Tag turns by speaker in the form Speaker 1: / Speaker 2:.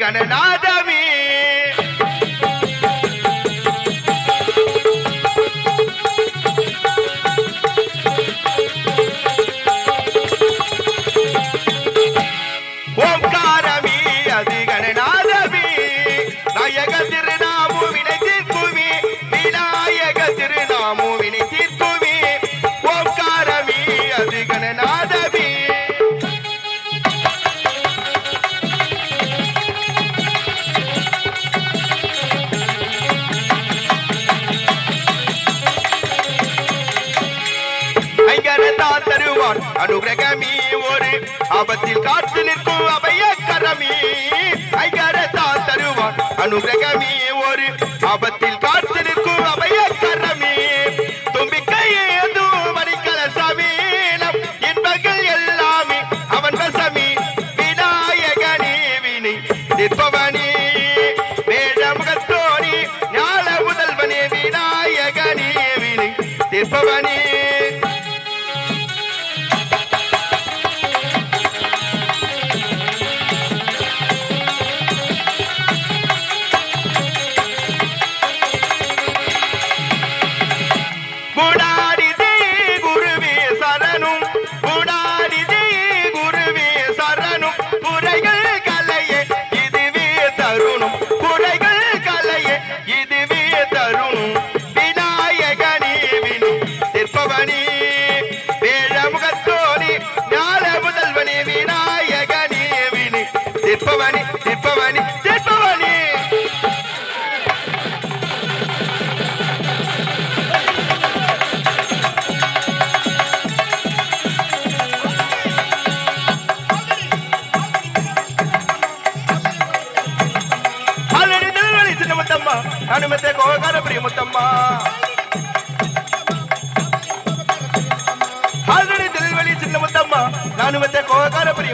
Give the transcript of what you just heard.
Speaker 1: கணநாதமே ஓம்காரமே அது கணநாதமே நாயக திருநாமு வினை தீர்க்குமே. விநாயக திருநாமு வினை தீர்க்குமே. ஓம்காரமே அது கணநாதமே ஐங்கரத்தான் அனுகிரகமி ஒரு. ஆபத்தில் காத்து நிற்கும் அபய கரமி. ஐங்கரத்தான் தருவான். அனுகிரகமி ஒரு. ஆபத்தில் காத்து நிற்கும் அபய கரமே. தும்பிக்கையே மணிக்கல சமீனம் இன்பங்கள் எல்லாமே அவன் வசமே. வினை ஞான முதல்வனே வினை நிற்பவனே. நிற்பவனே நிற்பவனே நிற்பவனே ஆல்ரெடி திருவள்ளி சின்ன முத்தம்மா. அனுமத்தை கோகார பிரிய முத்தம்மா. ஆல்ரெடி